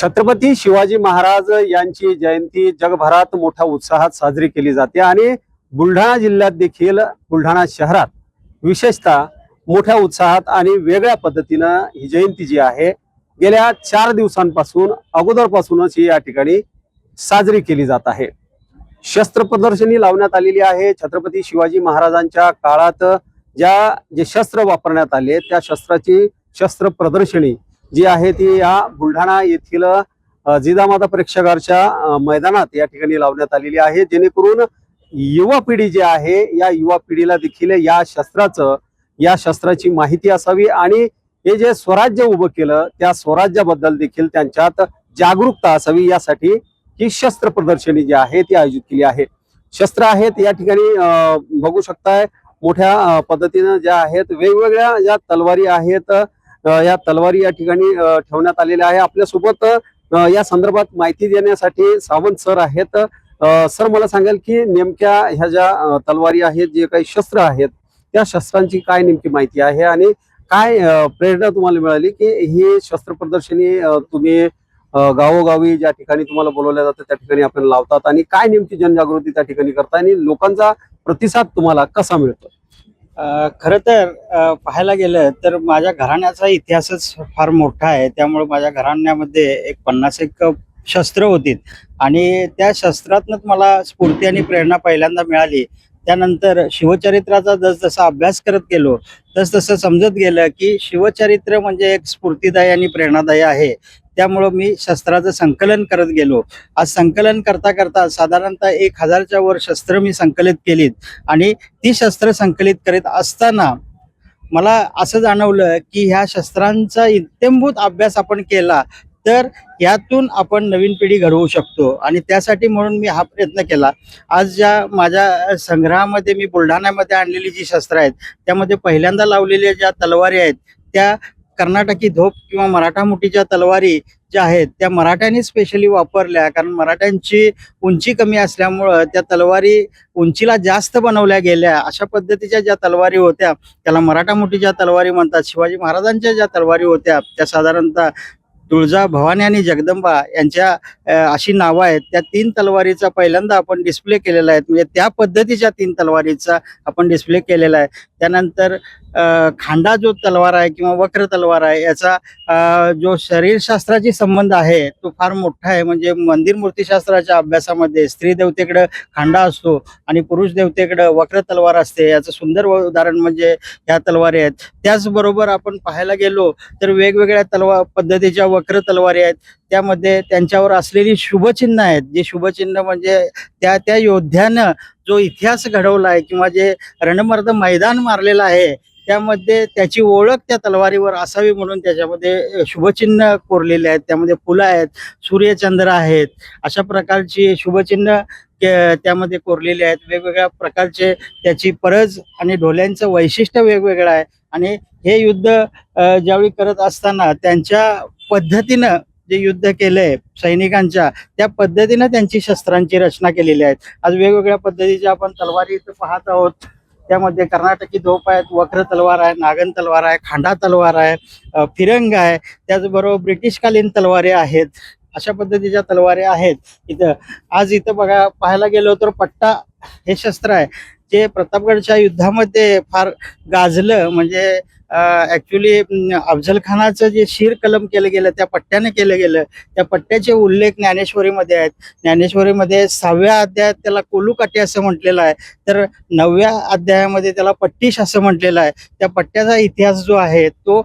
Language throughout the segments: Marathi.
छत्रपती शिवाजी महाराज यांची जयंती जगभरात मोठ्या उत्साहात साजरी केली जाते आणि बुलढाणा जिल्ह्यात देखील बुलढाणा शहरात विशेषतः मोठ्या उत्साहात आणि वेगळ्या पद्धतीनं ही जयंती जी आहे गेल्या चार दिवसांपासून अगोदरपासूनच ही या ठिकाणी साजरी केली जात आहे. शस्त्र प्रदर्शनी लावण्यात आलेली आहे. छत्रपती शिवाजी महाराजांच्या काळात ज्या जे शस्त्र वापरण्यात आले त्या शस्त्राची शस्त्र प्रदर्शनी जी आहे ती या बुलढाणा येथील जिजामाता प्रेक्षागारच्या मैदानात या ठिकाणी लावण्यात आलेली आहे. जेणेकरून युवा पिढी जी आहे या युवा पिढीला देखील या शस्त्राचं या शस्त्राची माहिती असावी आणि हे जे स्वराज्य उभं केलं त्या स्वराज्याबद्दल देखील त्यांच्यात जागरूकता असावी. यासाठी ही शस्त्र प्रदर्शनी जी आहे ती आयोजित केली आहे. शस्त्र आहेत या ठिकाणी बघू शकताय मोठ्या पद्धतीनं ज्या आहेत वेगवेगळ्या ज्या तलवारी आहेत या तलवारी या ठिकाणी ठेवण्यात आलेल्या आहे. आपल्यासोबत या संदर्भात माहिती देण्यासाठी सावंत सर आहेत. सर मला सांगाल की नेमक्या ह्या ज्या तलवारी आहेत जे काही शस्त्र आहेत त्या शस्त्रांची काय नेमकी माहिती आहे? आणि काय प्रेरणा तुम्हाला मिळाली की ही शस्त्र प्रदर्शनी तुम्ही गावोगावी ज्या ठिकाणी तुम्हाला बोलवल्या जातं त्या ठिकाणी आपण लावतात? आणि काय नेमकी जनजागृती त्या ठिकाणी करता आणि लोकांचा प्रतिसाद तुम्हाला कसा मिळतो खरं तर पाहायला गेलं तर माझ्या घराण्याचा इतिहासच फार मोठा आहे. त्यामुळे माझ्या घराण्यामध्ये एक पन्नास एक शस्त्र होती. आणि त्या शस्त्रातनंच मला स्फूर्ती आणि प्रेरणा पहिल्यांदा मिळाली. त्यानंतर शिवचरित्राचा जसजसा अभ्यास करत गेलो तस तसं समजत गेलं की शिवचरित्र म्हणजे एक स्फूर्तीदायी आणि प्रेरणादायी आहे. त्यामुळं मी शस्त्राचं संकलन करत गेलो. आज संकलन करता करता साधारणतः एक हजारच्या वर शस्त्र मी संकलित केलीत. आणि ती शस्त्र संकलित करीत असताना मला असं जाणवलं की ह्या शस्त्रांचा इत्यंभूत अभ्यास आपण केला तर यातून आपण नवीन पिढी घडवू शकतो. आणि त्यासाठी म्हणून मी हा प्रयत्न केला. आज ज्या माझ्या संग्रहामध्ये मी बुलढाण्यामध्ये आणलेली जी शस्त्र आहेत त्यामध्ये पहिल्यांदा लावलेल्या ज्या तलवारी आहेत त्या कर्नाटकी धोप किंवा मराठा मुठीच्या तलवारी ज्या आहेत त्या मराठ्यांनी स्पेशली वापरल्या. कारण मराठ्यांची उंची कमी असल्यामुळं त्या तलवारी उंचीला जास्त बनवल्या गेल्या. अशा पद्धतीच्या ज्या तलवारी होत्या त्याला मराठा मुठीच्या तलवारी म्हणतात. शिवाजी महाराजांच्या ज्या तलवारी होत्या त्या साधारणतः तुळजा भवानी आणि जगदंबा यांच्या अशी नावं आहेत. त्या तीन तलवारीचा पहिल्यांदा आपण डिस्प्ले केलेला आहे. म्हणजे त्या पद्धतीच्या तीन तलवारीचा आपण डिस्प्ले केलेला आहे. त्यानंतर अ, खांडा जो तलवार आहे किंवा वक्र तलवार आहे याचा जो शरीरशास्त्राची संबंध आहे तो फार मोठा आहे. म्हणजे मंदिर मूर्तीशास्त्राच्या अभ्यासामध्ये स्त्री देवतेकडं खांडा असतो आणि पुरुष देवतेकडं वक्र तलवार असते. याचं सुंदर उदाहरण म्हणजे ह्या तलवारी आहेत. त्याचबरोबर आपण पाहायला गेलो तर वेगवेगळ्या तलवार पद्धतीच्या वक्र तलवारी आहेत. त्यामध्ये त्यांच्यावर असलेली शुभचिन्ह आहेत. जे शुभचिन्ह म्हणजे त्या त्या योद्ध्यानं जो इतिहास घडवला आहे किंवा जे रणमर्द मैदान मारलेलं आहे त्यामध्ये त्याची ओळख त्या तलवारीवर असावी म्हणून त्याच्यामध्ये शुभचिन्ह कोरलेले आहेत. त्यामध्ये फुलं आहेत सूर्यचंद्र आहेत अशा प्रकारची शुभचिन्ह त्यामध्ये कोरलेले आहेत. वेगवेगळ्या प्रकारचे त्याची परज आणि ढोल्यांचं वैशिष्ट्य वेगवेगळं आहे. आणि हे युद्ध ज्यावेळी करत असताना त्यांच्या पद्धतीनं जे युद्ध केलंय सैनिकांच्या त्या पद्धतीनं त्यांची शस्त्रांची रचना केलेली आहे आज वेगवेगळ्या पद्धतीच्या आपण तलवारी इथं पाहत आहोत त्यामध्ये कर्नाटकी धोप आहेत वक्र तलवार आहे नागन तलवार आहे खांडा तलवार आहे फिरंग आहे त्याचबरोबर ब्रिटिशकालीन तलवारी आहेत. अशा पद्धतीच्या तलवारी आहेत इथं आज इथं बघा पाहायला गेलो तर पट्टा हे शस्त्र आहे जे प्रतापगडच्या युद्धामध्ये फार गाजलं म्हणजे ऍक्च्युली अफजल खानाचं जे शीर कलम केलं गेलं त्या पट्ट्याने केलं गेलं. त्या पट्ट्याचे उल्लेख ज्ञानेश्वरीमध्ये आहेत. ज्ञानेश्वरीमध्ये सहाव्या अध्यायात त्याला कोलुकाटी असं म्हटलेलं आहे. तर नवव्या अध्यायामध्ये त्याला पट्टीश असं म्हटलेलं आहे. त्या पट्ट्याचा इतिहास जो आहे तो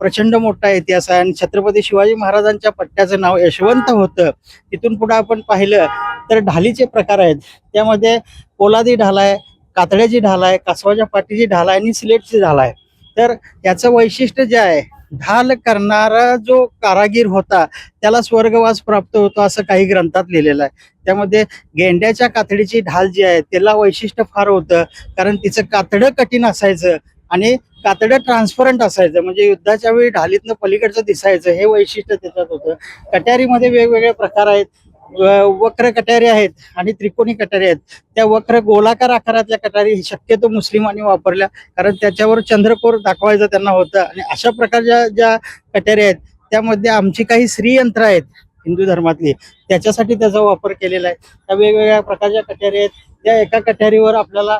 प्रचंड मोठा इतिहास आहे. आणि छत्रपती शिवाजी महाराजांच्या पट्ट्याचं नाव यशवंत होतं. तिथून पुढे आपण पाहिलं तर ढालीचे प्रकार आहेत. त्यामध्ये पोलादी ढाल आहे कातड्याची ढाल आहे कासवाच्या पाठीची ढाल आहे आणि सिलेटची ढाल आहे. तर याचं वैशिष्ट्य जे आहे ढाल करणारा जो कारागीर होता त्याला स्वर्गवास प्राप्त होतो असं काही ग्रंथात लिहिलेलं आहे. त्यामध्ये गेंड्याच्या कातडीची ढाल जी आहे त्याला वैशिष्ट्य फार होतं कारण तिचं कातडं कठीण असायचं आणि कातडं ट्रान्सपरंट असायचं. म्हणजे युद्धाच्या वेळी ढालीतनं पलीकडचं दिसायचं हे वैशिष्ट्य त्याच्यात होतं. कट्यारीमध्ये वेगवेगळे प्रकार आहेत. वक्र कटारी आहेत आणि त्रिकोणी कटारी आहेत. त्या वक्र गोलाकार आकारातल्या कटारी शक्यतो मुस्लिमांनी वापरल्या. कारण त्याच्यावर चंद्रकोर दाखवायचं त्यांना होतं. आणि अशा प्रकारच्या ज्या कटारी आहेत त्यामध्ये आमची काही श्रीयंत्र आहेत हिंदू धर्मातली. त्याच्यासाठी त्याचा वापर केलेला आहे. त्या वेगवेगळ्या प्रकारच्या कट्यारी आहेत. त्या एका कट्यारीवर आपल्याला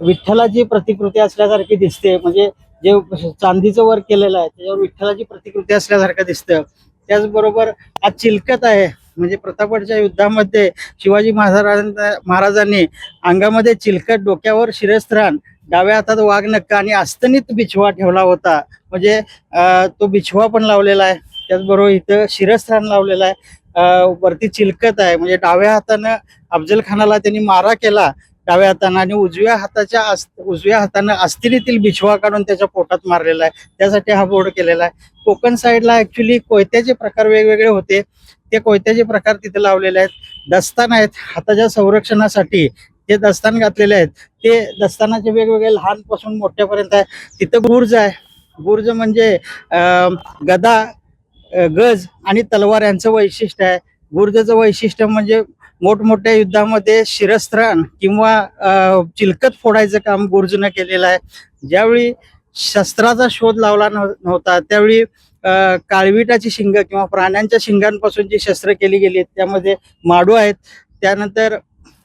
विठ्ठलाची प्रतिकृती असल्यासारखी दिसते. म्हणजे जे चांदीचं वर्क केलेलं आहे त्याच्यावर विठ्ठलाची प्रतिकृती असल्यासारखं दिसतं. त्याचबरोबर आज चिलकत आहे. म्हणजे प्रतापगडच्या युद्धामध्ये शिवाजी महाराजांना महाराजांनी अंगामध्ये चिलकट डोक्यावर शिरस्त्राण डाव्या हातात वाघनक्का आणि अस्तनीत बिछवा ठेवला होता. म्हणजे तो बिछवा पण लावलेला आहे. त्याचबरोबर इथं शिरस्त्राण लावलेला आहे. वरती चिलकत आहे. म्हणजे डाव्या हातानं अफजल खानाला त्यांनी मारा केला. डाव्या हातानं आणि उजव्या हाताच्या उजव्या हातानं अस्थिरीतील बिछवा काढून त्याच्या पोटात मारलेला आहे. त्यासाठी हा बोर्ड केलेला आहे. कोकण साईडला ऍक्च्युली कोयत्याचे प्रकार वेगवेगळे होते. ते कोयत्याचे प्रकार तिथे लावलेले आहेत. दस्तान आहेत. हाताच्या संरक्षणासाठी जे दस्तान घातलेले आहेत ते दस्तानाचे वेगवेगळे लहानपासून मोठ्यापर्यंत आहे. तिथं बुर्ज आहे. बुर्ज म्हणजे गदा गज आणि तलवार यांचं वैशिष्ट्य आहे. गुर्जचं वैशिष्ट्य म्हणजे मोठमोठ्या युद्धामध्ये शिरस्त्राण किंवा चिलकत फोडायचं काम बुर्जनं केलेलं आहे. ज्यावेळी शस्त्राचा शोध लावला नव्हता त्यावेळी काळविटाची शिंग किंवा प्राण्यांच्या शिंगांपासून जी शस्त्र केली गेली आहेत, त्यामध्ये माडू आहेत. त्यानंतर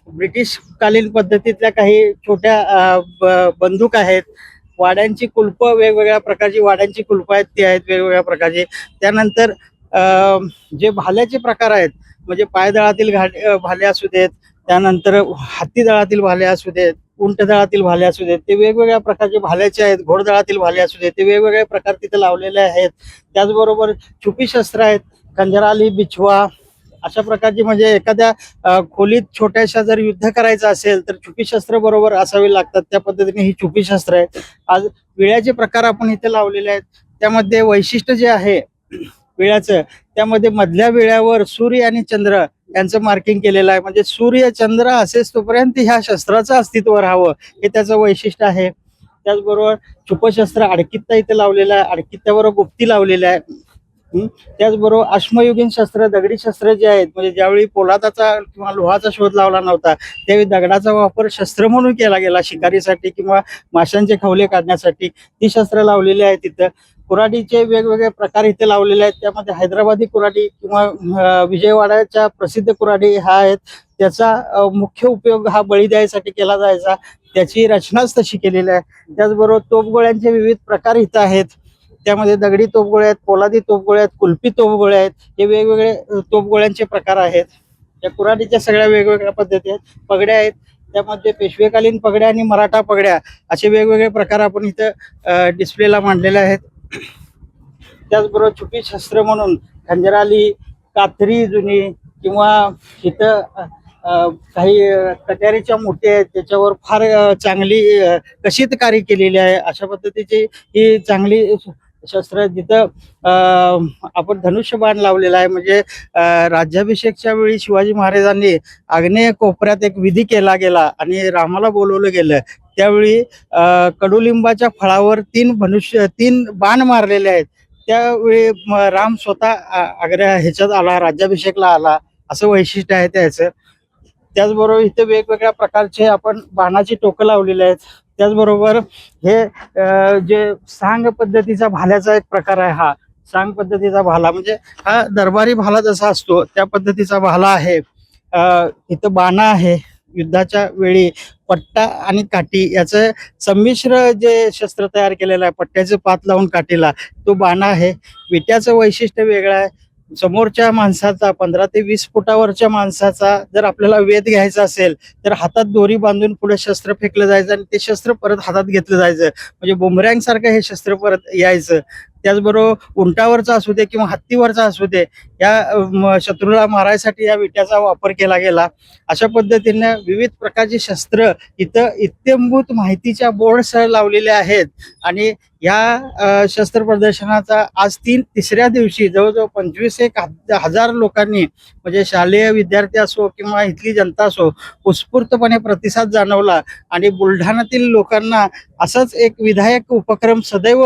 ब्रिटिश कालीन पद्धतीतल्या काही छोट्या ब- बंदूक आहेत. वाड्यांची कुलप वेगवेगळ्या प्रकारची वाड्यांची कुलप आहेत ती आहेत वेगवेगळ्या प्रकारची. त्यानंतर जे भाल्याचे प्रकार आहेत म्हणजे पायदळातील घाट भाले असू देत त्यानंतर हत्तीदळातील भाले असू देत उंटदळातील भाले असू देत ते वेगवेगळ्या प्रकारचे भाल्याचे आहेत घोडदळातील भाले असू देत ते वेगवेगळे प्रकार तिथे लावलेले आहेत. त्याचबरोबर छुपी शस्त्र आहेत कंजराली बिछवा अशा प्रकारची म्हणजे एखाद्या खोलीत छोट्याशा जर युद्ध करायचं असेल तर छुपी शस्त्र बरोबर असावी लागतात. त्या पद्धतीने ही छुपी शस्त्र आहेत. आज विळ्याचे प्रकार आपण इथे लावलेले आहेत. त्यामध्ये वैशिष्ट्य जे आहे विळ्याचं त्यामध्ये मधल्या विळ्यावर सूर्य आणि चंद्र यांचं मार्किंग केलेलं आहे. म्हणजे सूर्य चंद्र असेच तोपर्यंत ह्या शस्त्राचं अस्तित्व राहावं हे त्याचं वैशिष्ट्य आहे. त्याचबरोबर छुपशस्त्र अडकित्ता इथे लावलेलं आहे. अडकित्त्याबरोबर गुप्ती लावलेल्या आहे. त्याचबरोबर अश्मयुगीन शस्त्र दगडी शस्त्र जे आहेत म्हणजे ज्यावेळी पोलादाचा किंवा लोहाचा शोध लावला नव्हता त्यावेळी दगडाचा वापर शस्त्र म्हणून केला गेला शिकारीसाठी किंवा माशांचे खवले काढण्यासाठी. ती शस्त्र लावलेली आहेत तिथं. कुऱ्हाडीचे वेगवेगळे प्रकार इथे लावलेले आहेत. त्यामध्ये हैदराबादी कुऱ्हाडी किंवा विजयवाड्याच्या प्रसिद्ध कुऱ्हाडी हा आहेत. त्याचा मुख्य उपयोग हा बळी द्यायसाठी केला जायचा. त्याची रचनाच तशी केलेली आहे. त्याचबरोबर तोफगोळ्यांचे विविध प्रकार इथं आहेत. त्यामध्ये दगडी तोफगोळे आहेत पोलादी तोफगोळे आहेत कुल्फी तोफगोळे आहेत. हे वेगवेगळे तोपगोळ्यांचे तोफगोळ्यांचे प्रकार आहेत. या कुऱ्हाडीच्या सगळ्या वेगवेगळ्या पद्धती आहेत. पगड्या आहेत. त्यामध्ये पेशवेकालीन पगड्या आणि मराठा पगड्या असे वेगवेगळे प्रकार आपण इथं डिस्प्लेला मांडलेले आहेत. त्याचबरोबर छुपी शस्त्र म्हणून खंजराली कात्री जुनी किंवा इथं काही कट्यारीच्या मूर्ती आहेत त्याच्यावर फार चांगली कशीतकारी केलेली आहे अशा पद्धतीची ही चांगली शस्त्र जिथं आपण धनुष्यबाण लावलेला आहे म्हणजे राज्याभिषेकच्या वेळी शिवाजी महाराजांनी आग्नेय कोपऱ्यात एक विधी केला गेला आणि रामाला बोलवलं गेलं. त्यावेळी कडुलिंबाच्या फळावर तीन धनुष्य तीन बाण मारलेले आहेत. त्यावेळी राम स्वतः आग्रह ह्याच्यात आला राज्याभिषेकला आला असं वैशिष्ट्य आहे त्याचं. त्याचबरोबर इथे वेगवेगळ्या प्रकारचे आपण बाणाची टोकं लावलेली आहेत. त्याचबरोबर हे जे सांग पद्धतीचा भाल्याचा एक प्रकार आहे हा. सांग पद्धतीचा भाला म्हणजे हा दरबारी भाला जसा असतो त्या पद्धतीचा भाला आहे. इथं बाणा आहे. युद्धाच्या वेळी पट्टा आणि काठी याचं संमिश्र जे शस्त्र तयार केलेलं आहे पट्ट्याचं पात लावून काठीला तो बाणा आहे. विट्याचं वैशिष्ट्य वेगळं आहे. समोरच्या माणसाचा पंधरा ते वीस फुटावरच्या माणसाचा जर आपल्याला वेध घ्यायचा असेल तर हातात दोरी बांधून पुढे शस्त्र फेकलं जायचं आणि ते शस्त्र परत हातात घेतलं जायचं. म्हणजे बुमरँग सारखं हे शस्त्र परत यायचं. त्याचबरोबर उंटावरचा असू दे किंवा हत्तीवरचा असू दे या शत्रूला मारायसाठी या विट्याचा वापर केला गेला. अशा पद्धतीने विविध प्रकारची शस्त्र इथं इत्यंभूत माहितीच्या बोर्डसह लावलेले आहेत. आणि या शस्त्र प्रदर्शनाचा आज तीन तिसऱ्या दिवशी जवळजवळ पंचवीस एक हजार लोकांनी म्हणजे शालेय विद्यार्थी असो किंवा इथली जनता असो उत्स्फूर्तपणे प्रतिसाद जाणवला. आणि बुलढाण्यातील लोकांना असंच एक विधायक उपक्रम सदैव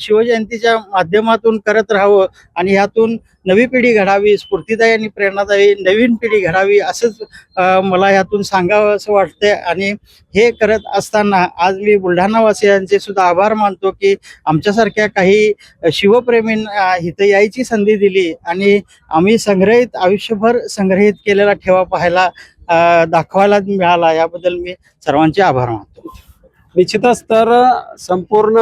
शिवजयंतीच्या माध्यमातून करत राहावं आणि ह्यातून नवी पिढी घडावी स्फूर्तिदायी आणि प्रेरणादायी नवीन पिढी घडावी असंच मला ह्यातून सांगावं असं वाटतंय. आणि हे करत असताना आज मी बुलढाणावासियांचे सुद्धा आभार मानतो की आमच्यासारख्या काही शिवप्रेमींना इथं यायची संधी दिली आणि आम्ही संग्रहित आयुष्यभर संग्रहित केलेला ठेवा पाहायला दाखवायला मिळाला. याबद्दल मी सर्वांचे आभार मानतो. निश्चितच तर संपूर्ण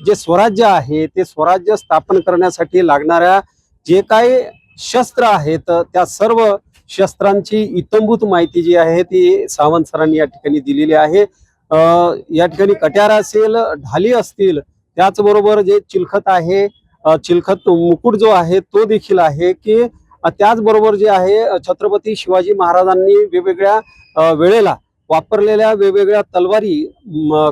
जे स्वराज्य आहे ते स्वराज्य स्थापन करण्यासाठी लागणाऱ्या जे काही शस्त्र आहेत त्या सर्व शस्त्रांची इतंभूत माहिती जी आहे ती सावंत सरांनी या ठिकाणी दिलेली आहे. या ठिकाणी कट्यार असेल ढाली असतील त्याचबरोबर जे चिलखत आहे चिलखत मुकुट जो आहे तो देखील आहे की त्याचबरोबर जे आहे छत्रपती शिवाजी महाराजांनी वेगवेगळ्या वेळेला वापरलेल्या वेगवेगळ्या तलवारी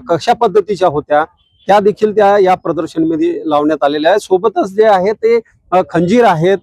कशा पद्धतीच्या होत्या. त्या देखील त्या या प्रदर्शनीमध्ये लावण्यात आलेल्या आहेत. सोबतच जे आहे ते खंजीर आहेत.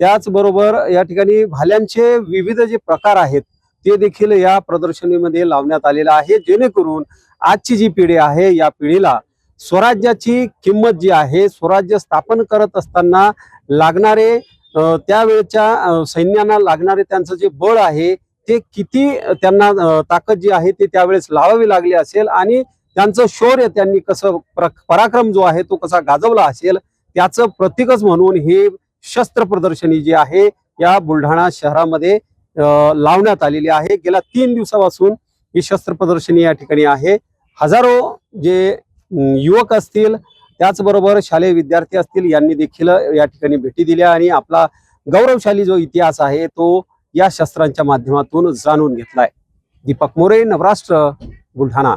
त्याचबरोबर या ठिकाणी भाल्यांचे विविध जे प्रकार आहेत ते देखील या प्रदर्शनीमध्ये लावण्यात आलेलं आहे. जेणेकरून आजची जी पिढी आहे या पिढीला स्वराज्याची किंमत जी आहे स्वराज्य स्थापन करत असताना लागणारे त्यावेळच्या अ, सैन्यांना लागणारे त्यांचं जे बळ आहे ते किती त्यांना ताकद जी आहे ते त्यावेळेस लावावी लागली असेल आणि त्यांचं शौर्य त्यांनी कसं पराक्रम जो आहे तो कसा गाजवला असेल त्याचं प्रतीकच म्हणून हे शस्त्र प्रदर्शनी जी आहे या बुलढाणा शहरामध्ये लावण्यात आलेली आहे. गेल्या तीन दिवसापासून ही शस्त्र प्रदर्शनी या ठिकाणी आहे. हजारो जे युवक असतील त्याचबरोबर शालेय विद्यार्थी असतील यांनी देखील या ठिकाणी भेटी दिल्या आणि आपला गौरवशाली जो इतिहास आहे तो या शस्त्रांच्या माध्यमातून जाणून घेतलाय. दीपक मोरे नवराष्ट्र बुलढाणा.